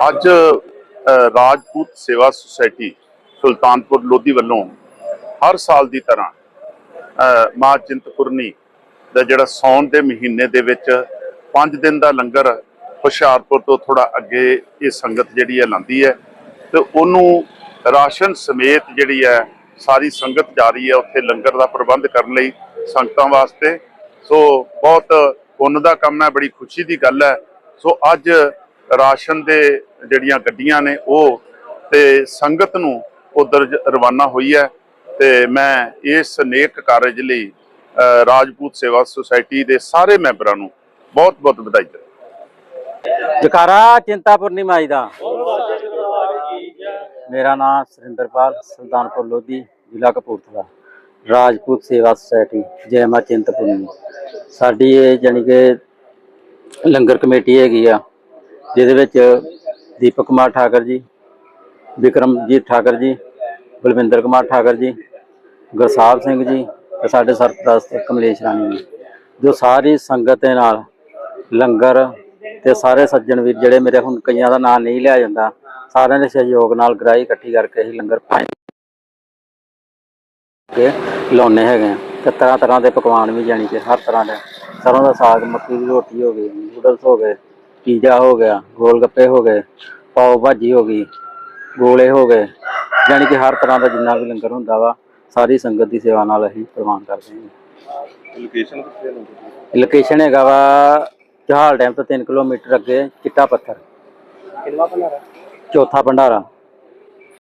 ਅੱਜ ਰਾਜਪੂਤ ਸੇਵਾ ਸੁਸਾਇਟੀ ਸੁਲਤਾਨਪੁਰ ਲੋਧੀ ਵੱਲੋਂ ਹਰ ਸਾਲ ਦੀ ਤਰ੍ਹਾਂ ਮਾਂ ਚਿੰਤਪੁਰਨੀ ਦਾ ਜਿਹੜਾ ਸੌਣ ਦੇ ਮਹੀਨੇ ਦੇ ਵਿੱਚ 5 ਦਿਨ ਦਾ ਲੰਗਰ ਹੁਸ਼ਿਆਰਪੁਰ ਤੋਂ ਥੋੜਾ ਅੱਗੇ ਇਹ ਸੰਗਤ ਜਿਹੜੀ ਹੈ ਲਾਂਦੀ ਹੈ ਤੇ ਉਹਨੂੰ ਰਾਸ਼ਨ ਸਮੇਤ ਜਿਹੜੀ ਹੈ ਸਾਰੀ ਸੰਗਤ ਜਾ ਰਹੀ ਹੈ ਉੱਥੇ ਲੰਗਰ ਦਾ ਪ੍ਰਬੰਧ ਕਰਨ ਲਈ ਸੰਗਤਾਂ ਵਾਸਤੇ। ਸੋ ਬਹੁਤ ਪੁੰਨ ਦਾ ਕੰਮ ਹੈ, ਬੜੀ ਖੁਸ਼ੀ ਦੀ ਗੱਲ ਹੈ। ਸੋ ਅੱਜ ਰਾਸ਼ਨ ਦੇ ਜਿਹੜੀਆਂ ਗੱਡੀਆਂ ਨੇ ਉਹ ਤੇ ਸੰਗਤ ਨੂੰ ਉਧਰ ਰਵਾਨਾ ਹੋਈ ਹੈ ਤੇ ਮੈਂ ਇਸ ਨੇਕ ਕਾਰਜ ਲਈ ਰਾਜਪੂਤ ਸੇਵਾ ਸੁਸਾਇਟੀ ਦੇ ਸਾਰੇ ਮੈਂਬਰਾਂ ਨੂੰ ਬਹੁਤ ਬਹੁਤ ਵਧਾਈ ਦਿੰਦਾ ਜਕਾਰਾ ਚਿੰਤਾਪੁਰਨੀ ਮਾਈ ਦਾ। ਮੇਰਾ ਨਾਮ ਸੁਰਿੰਦਰਪਾਲ ਸੁਲਤਾਨਪੁਰ ਲੋਧੀ, ਜ਼ਿਲ੍ਹਾ ਕਪੂਰਥਲਾ, ਰਾਜਪੂਤ ਸੇਵਾ ਸੁਸਾਇਟੀ, ਜੈ ਮਾਂ ਚਿੰਤਪੁਰਨੀ ਸਾਡੀ ਇਹ ਜਾਣੀ ਕਿ ਲੰਗਰ ਕਮੇਟੀ ਹੈਗੀ ਆ ਜਿਹਦੇ ਵਿੱਚ ਦੀਪਕ ਕੁਮਾਰ ਠਾਕਰ ਜੀ ਵਿਕਰਮਜੀਤ ਠਾਕਰ ਜੀ, ਬਲਵਿੰਦਰ ਕੁਮਾਰ ਠਾਕਰ ਜੀ, ਗੁਰਸਾਹਿਬ ਸਿੰਘ ਜੀ ਤੇ ਸਾਡੇ ਸਰਪ੍ਰਸਤ ਕਮਲੇਸ਼ ਰਾਣੀ ਜੀ। ਜੋ ਸਾਰੀ ਸੰਗਤ ਦੇ ਨਾਲ ਲੰਗਰ ਤੇ ਸਾਰੇ ਸੱਜਣ ਵੀਰ ਜਿਹੜੇ ਮੇਰੇ ਹੁਣ ਕਈਆਂ ਦਾ ਨਾਂ ਨਹੀਂ ਲਿਆ ਜਾਂਦਾ, ਸਾਰਿਆਂ ਦੇ ਸਹਿਯੋਗ ਨਾਲ ਗਰਾਈ ਇਕੱਠੀ ਕਰਕੇ ਅਸੀਂ ਲੰਗਰ ਪਾਏ ਕੇ ਲਾਉਣੇ ਹੈਗੇ ਆ ਤੇ ਤਰ੍ਹਾਂ ਤਰ੍ਹਾਂ ਦੇ ਪਕਵਾਨ ਵੀ ਜਾਣੀ ਕਿ ਹਰ ਤਰ੍ਹਾਂ ਦੇ। ਸਰੋਂ ਦਾ ਸਾਗ, ਮੱਕੀ ਦੀ ਰੋਟੀ ਹੋ ਗਈ ਨੂਡਲਸ ਹੋ ਗਏ ਪੀਜ਼ਾ ਹੋ ਗਿਆ ਗੋਲ ਗੱਪੇ ਹੋ ਗਏ ਪਾਓ ਭਾਜੀ ਹੋ ਗਈ ਗੋਲੇ ਹੋ ਗਏ। ਜਾਣੀ ਕਿ ਹਰ ਤਰ੍ਹਾਂ ਦਾ ਜਿੰਨਾ ਵੀ ਲੰਗਰ ਹੁੰਦਾ ਵਾ ਸਾਰੀ ਸੰਗਤ ਦੀ ਸੇਵਾ ਨਾਲ ਅਸੀਂ ਪ੍ਰਵਾਨ ਕਰਦੇ ਹਾਂ। ਲੋਕੇਸ਼ਨ ਕਿੱਥੇ ਹੈ ਲੋਕੇਸ਼ਨ ਹੈਗਾ ਵਾ ਜਹਾਲ ਡੈਮ ਤੋਂ 3 ਕਿਲੋਮੀਟਰ ਅੱਗੇ ਚਿੱਟਾ ਪੱਥਰ। ਕਿੰਨਾ ਭੰਡਾਰਾ? ਚੌਥਾ ਭੰਡਾਰਾ।